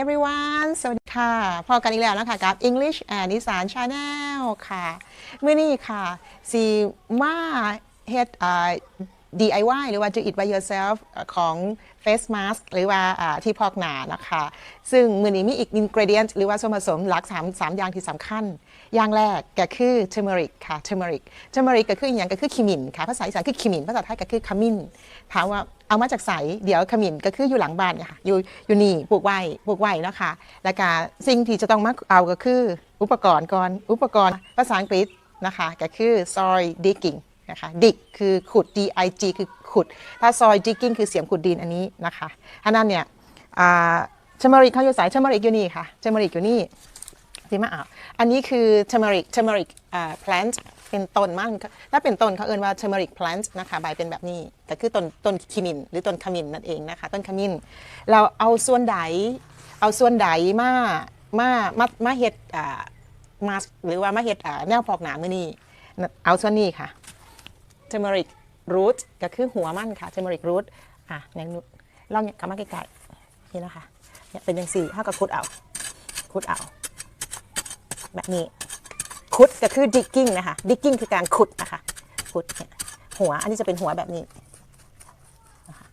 everyone สวัสดีค่ะ พอกันอีกแล้วนะคะกับ English and นิสาน Channel ค่ะ เมื่อนี้ค่ะซีมาเฮ็ดอ่า DIY หรือว่า do it by yourself ของ face mask หรือว่าที่พอกหนานะคะ ซึ่งมือนี้มีอีก ingredient หรือว่าส่วนผสมหลัก3 3อย่างที่สำคัญ อย่างแรกก็คือ turmeric ค่ะ turmeric turmeric ก็คืออย่างก็คือขมิ้นค่ะ ภาษาอีสานคือขมิ้น ภาษาไทยก็คือขมิ้น ถามว่าเอามาจากไสเดี๋ยวขมิ้นก็คืออยู่หลังบ้านเนี่ยค่ะ อยู่อยู่นี่ปลูกไว้ปลูกไว้นะคะ แล้วก็สิ่งที่จะต้องมาเอาก็คืออุปกรณ์ก่อน อุปกรณ์ภาษาอังกฤษนะคะ ก็คือ soil digging นะคะ dig คือขุด d i g คือขุด ถ้า soil digging คือเสียมขุดดินอันนี้นะคะอันนั้นเนี่ยเทมริกเขาอยู่สายเทมริกอยู่นี่ค่ะเทมริกอยู่นี่ที่มาอ่าอันนี้คือ turmeric turmeric อ่า plant เป็นต้นมันถ้าเป็นต้นเขาเอ่นว่า turmeric plant นะคะใบเป็นแบบนี้แต่คือต้นต้นขมินหรือต้นขมินนั่นเองนะคะ ต้นขมินเราเอาส่วนใดเอาส่วนใดมามามามาเฮ็ดอ่ามาหรือว่ามาเฮ็ดอ่าแนวพอกหนามือนี้เอาส่วนนี้ค่ะ turmeric root ก็คือหัวมันค่ะ turmeric root อะอย่างนู้นลองกลับมาใกล้ๆนี่นะคะเนี่ยเป็นอย่างสี่เท่ากับคุดเอาคุดเอา แบบนี้ขุดก็คือ digging นะคะ digging คือการขุดนะคะขุดเนี่ยหัวอันนี้จะเป็นหัวแบบนี้นะคะ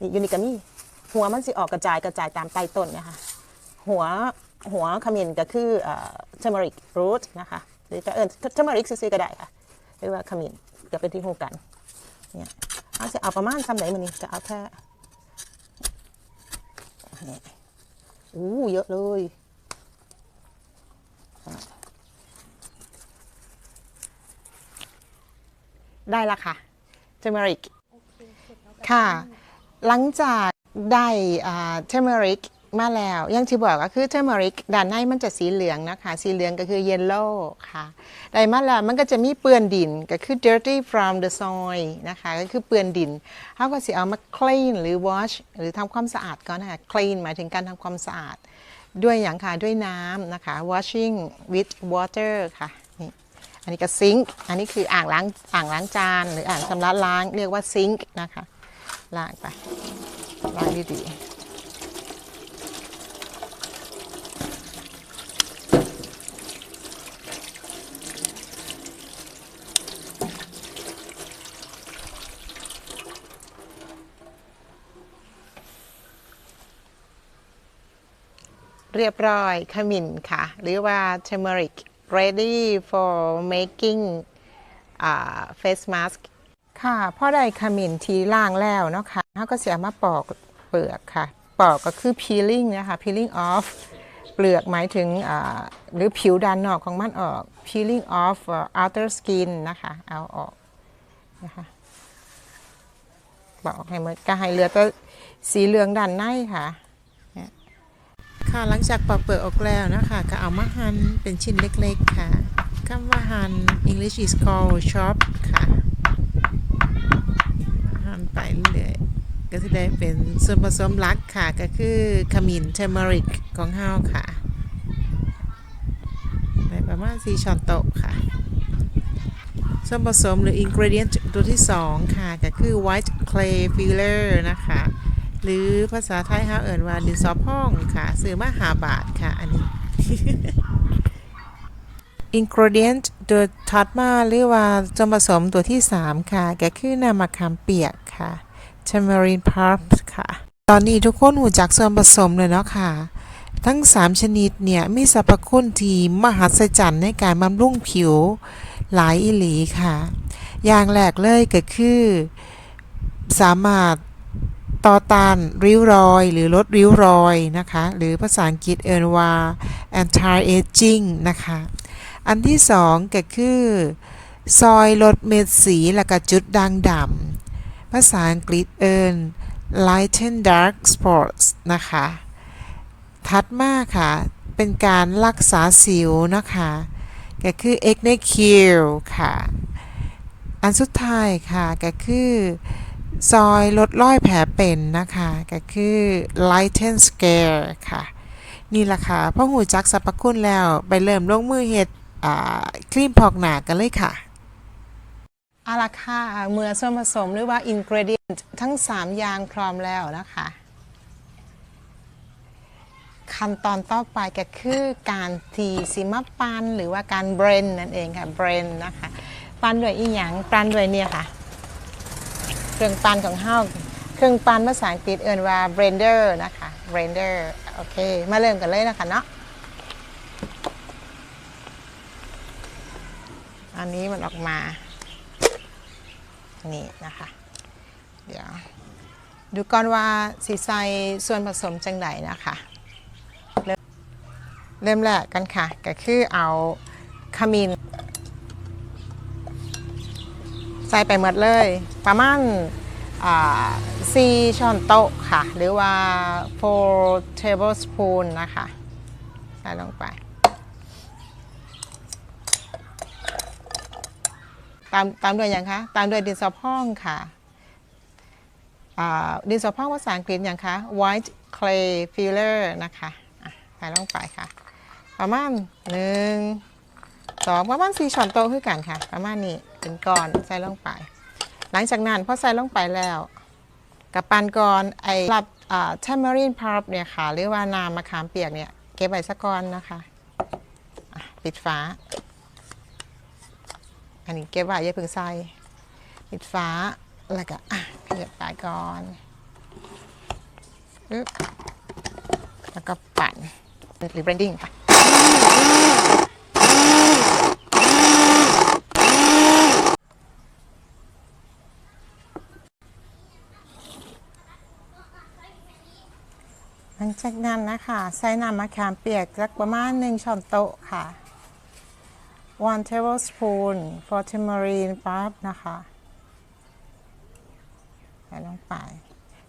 นี่ยูนิกามีหัวมันสิออกกระจายกระจายตามใต้ต้นนะคะหัวหัวขมิ้นก็คือเอ่อ turmeric root นะคะหรือจะเอิญ turmeric ซื้อก็ได้ค่ะหรือว่าขมิ้น ก็เป็นที่หูกันเนี่ยเอาจะเอาประมาณซ้ำไหนมันนี่จะเอาแค่เนี่ยอู้เยอะเลยได้ละค่ะ turmeric ค่ะ หลังจากได้อ่า turmeric ม มาแล้วยังที่บอกก็คือ turmeric ด้านในมันจะสีเหลืองนะคะ สีเหลืองก็คือ yellow ค่ะได้มาแล้วมันก็จะมีเปื้อนดินก็คือ dirty from the soil นะคะ ก็คือเปื้อนดินเขาก็สิเอามา clean หรือ wash หรือทำความสะอาดก่อนนะคะ clean หมายถึงการทำความสะอาด ด้วยอย่างค่ะ ด้วยน้ำนะคะ washing with water ค่ะนี่อันนี้ก็ซิงค์อันนี้คืออ่างล้างอ่างล้างจาน หรืออ่างชำระล้างเรียกว่าซิงค์นะคะล้างไปล้างดีๆ เรียบร้อยขมิ้นค่ะ หรือว่า turmeric ready for making อ่า face mask ค่ะพอได้ขมิ้นทีล่างแล้วเนาะค่ะเขาก็เสียมาปอกเปลือกค่ะ ปอกก็คือ peeling นะคะ peeling off เปลือกหมายถึงหรือผิวด้านนอกของมันออก peeling off outer skin นะคะ เอาออกนะคะปอกให้หมดก็ให้เหลือแต่สีเหลืองด้านในค่ะ ค่ะหลังจากปอกเปลือกออกแล้วนะคะก็เอามาหั่นเป็นชิ้นเล็กๆค่ะคำว่าหั่น English is called chop ค่ะหั่นไปเรื่อยๆก็จะได้เป็นส่วนผสมหลักค่ะก็คือขมิ้น turmeric ของเฮาค่ะได้ประมาณ4ช้อนโต๊ะค่ะส่วนผสมหรือ ingredient ตัวที่ 2 ค่ะ ก็คือ white clay filler นะคะ หรือภาษาไทยเฮาเอ่นว่าดินสอพองค่ะซื้อมาหาบาทค่ะ อันนี้ ingredient ตัวถัดมาหรือว่าส่วนผสมตัวที่ 3 ค่ะ ก็คือน้ำมะขามเปียกค่ะ tamarind pulp ค่ะ ตอนนี้ทุกคนหูจักส่วนผสมเลยเนาะค่ะ ทั้ง 3 ชนิดเนี่ย มีสรรพคุณที่มหัศจรรย์ในการบำรุงผิวหลายอิหลีค่ะ อย่างแรกเลยก็คือ สามารถ ต่อต้านริ้วรอย หรือลดริ้วรอยนะคะ หรือภาษาอังกฤษเอินว่า anti aging นะคะ อันที่สองก็คือ ซอยลดเม็ดสีและก็จุดด่างดำภาษาอังกฤษเอิน lighten dark spots นะคะ ถัดมาค่ะ เป็นการรักษาสิวนะคะ ก็คือ acne cure ค่ะ อันสุดท้ายค่ะ ก็คือ ซอยลดรอยแผลเป็นนะคะ ก็คือ lighten scare ค่ะ นี่ละค่ะพ่อหูจักสรรพคุณแล้วไปเริ่มลงมือเฮ็ดครีมพอกหนากันเลยค่ะเอาละค่ะเมื่อส่วนผสมหรือว่า ingredient ทั้ง 3 อย่างพร้อมแล้วนะคะขขั้นตอนต่อไปก็คือการทีซิมาปันหรือว่าการเบรนนั่นเองค่ะเบรนนะคะปันด้วยอีหยังปันด้วยเนี่ยค่ะ เครื่องปั่นของเฮาเครื่องปั่นภาษาอังกฤษเอ่นว่า blender นะคะ blender โอเค มาเริ่มกันเลยนะคะเนาะอันนี้มันออกมา นี่นะคะ เดี๋ยว ดูก่อนว่าสีใสส่วนผสมจังไดนะคะเริ่มเริ่มแรกกันค่ะ ก็คือเอาขมิ้น ใส่ไปหมดเลย ประมาณสี่ช้อนโต๊ะค่ะ หรือว่า 4 tablespoon นะคะ ใส่ลงไป ตามตามด้วยอย่างคะ ตามด้วยดินสอพองค่ะดินสอพองภาษาอังกฤษอย่างคะ white clay filler นะคะอะใส่ลงไปค่ะ ประมาณหนึ่งสองประมาณสี่ช้อนโต๊ะคือกันค่ะ ประมาณนี้ เป็นก้อนใส่ลงไป หลังจากนั้นพอใส่ลงไปแล้วกับปันก่อนไอ้รับทามารีนพาร์เนี่ยค่ะ หรือว่าน้ำมะขามเปียกเนี่ย เก็บไว้สักก้อนนะคะะปิดฝาอันนี้เก็บไว้อย่าเพิ่งใส่ปิดฝาแล้วก็อะขยับไปก่อนอึ๊บแล้วก็ปั่นหรือ blending ค่ะ หลังจากนั้นนะคะใส่น้ำมะขามเปียกสักประมาณหนึ่งช้อนโต๊ะค่ะ one tablespoon for tamarind pulp นะคะใส่ลงไป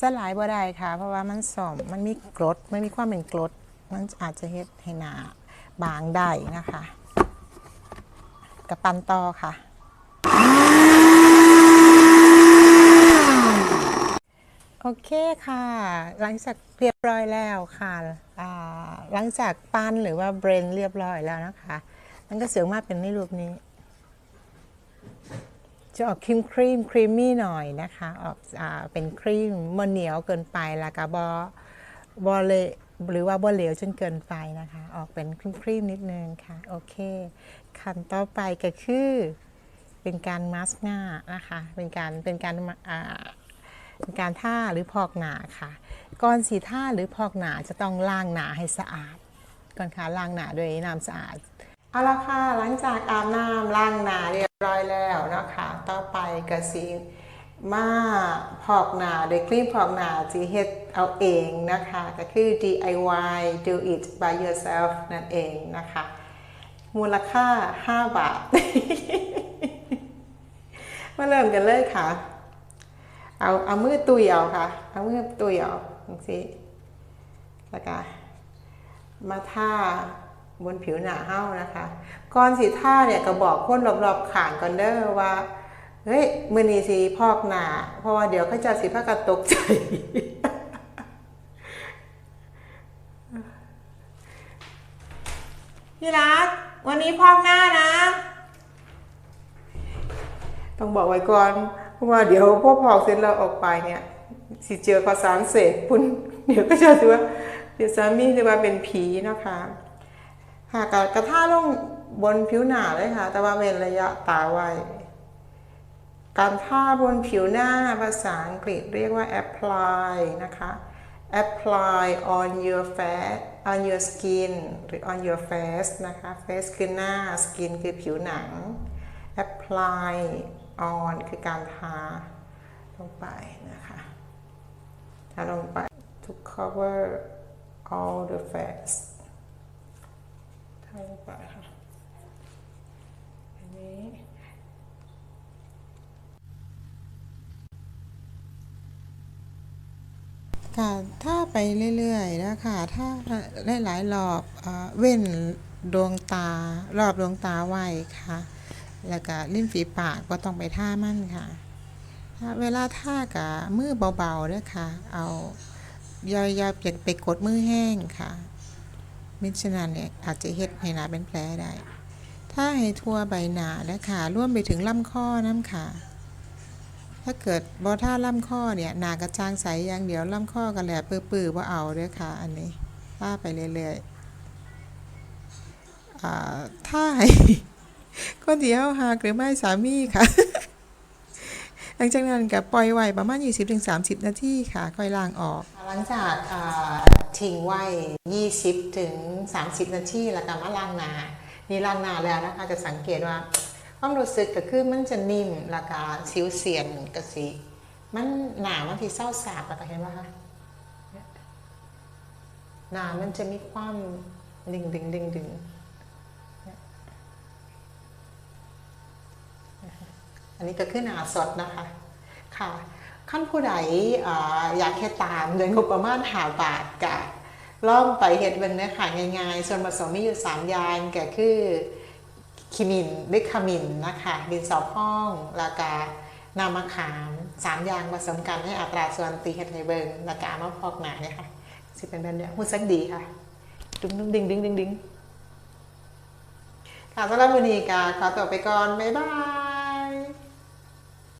จะหลายบ่ได้ค่ะ เพราะว่ามันสมมันมีกรดมันมีความเป็นกรดมันอาจจะเฮ็ดให้หนาบางได้นะคะกับปันต่อค่ะ โอเคค่ะ หลังจากเรียบร้อยแล้วค่ะหลังจากปั้นหรือว่าเบรนเรียบร้อยแล้วนะคะ มันก็เสียงมากเป็นในรูปนี้ จะออกครีมครีมครีมมี่หน่อยนะคะ ออกอเป็นครีมมันเหนียวเกินไปแล้วก็บอบอเลหรือว่าบอเหลวจนเกินไปนะคะ ออกเป็นครีมครีมนิดนึงค่ะ โอเคขั้นต่อไปก็คือ เป็นการมาสก์หน้านะคะ เป็นการเป็นการอ่า เป็นการท่าหรือพอกหนาค่ะ ก่อนสีท่าหรือพอกหนาจะต้องล้างหนาให้สะอาด ก่อนค่ะล้างหนาด้วยน้ำสะอาดเอาละค่ะหลังจากอาบน้ำล้างหนาเรียบร้อยแล้วนะคะต่อไปก็สีมาพอกหนาโดยครีมพอกหนาจีเฮ็ดเอาเองนะคะ ก็คือ DIY do it by yourself นั่นเองนะคะ มูลค่า 5 บาท มาเริ่มกันเลยค่ะ เอาเอามือตุยเอาค่ะ เอามือตุยเอาอย่างนี้แล้วก็มาท่าบนผิวหนาเห้านะคะก่อนสีท่าเนี่ยก็บอกคนรอบๆขางก่อนเด้อว่าเฮ้ยมือนีสีพอกหนาเพราะว่าเดี๋ยวเขาจะสีผ้ากระตกใจพี่รัก วันนี้พอกหน้านะ ต้องบอกไว้ก่อน เพราะว่าเดี๋ยวพอพอกเสร็จแล้วออกไปเนี่ยสิเจอข้าวสารเสกคุณเดี๋ยวก็จะถือว่าเดี๋ยวสามีจะมาเป็นผีนะคะค่ะกระกระท่าลงบนผิวหนาเลยค่ะ แต่ว่าเว้นระยะตาไว้การท่าบนผิวหน้าภาษาอังกฤษเรียกว่า apply นะคะ apply on your face on your skin หรือ on your face นะคะ face คือหน้า skin คือผิวหนัง apply on คือการทาลงไปนะคะทาลงไป to cover all the face ทาลงไปค่ะอันนี้ค่ะถ้าไปเรื่อยๆนะคะถ้าหลายๆรอบเอ่อเว้นดวงตารอบดวงตาไว้ค่ะ แล้วก็ลิ้นฝีปากก็ต้องไปท่ามั่นค่ะ เวลาท่ากับมือเบาๆด้วยค่ะ เอาย่าอย่าอย่าไปกดมือแห้งค่ะ มิฉะนั้นเนี่ยอาจจะเฮ็ดให้หนาเป็นแผลได้ ถ้าให้ทั่วใบหนาและค่ะร่วมไปถึงลำคอน้ำค่ะ ถ้าเกิดบอท่าลำข้อเนี่ยหนากระจางใสอย่างเดียวลำข้อกันแหละปื้อๆว่าเอาด้วยค่ะ อันนี้ล่าไปเรื่อยๆอ่าถ้าให้ คนเดียวหากหรือไม่สามีค่ะ หลังจากนั้นก็ปล่อยไว้ประมาณ 20-30 นาทีค่ะค่อยล้างออก หลังจากทิ้งไว้ 20-30 นาทีแล้วก็มาล้างหน้านี่ล้างหน้าแล้วนะคะจะสังเกตว่าความรู้สึกก็คือมันจะนิ่มแล้วก็สิวเสียนก็สิมันหนามันที่เศร้าสาบอะเห็นไหมคะหนามันจะมีความดึงดึงดึงดึง อันนี้ก็คือหนาสดนะคะค่ะขั้นผู้ใดอ่าอยากเฮ็ดตามเดือนงบประมาณหาบาทกะล่องไปเฮ็ดเบิ่งเนื้อค่ะง่ายๆ ส่วนผสมมีอยู่ 3 อย่างก็คือคิมินหรือขมินนะคะดินสอพองล้วก็น้ำมะขามสามอย่างผสมกันให้อัตราส่วนตีเฮ็ดให้เบิงล้วก็เอามาพอกหนาเนี่ยค่ะสิเป็นแบบเนี้ยหูสักดีค่ะดึงดึงดึงดึงดึงดึงค่ะสำหรับวันนี้ก็ขอตัวไปก่อน บ๊ายบาย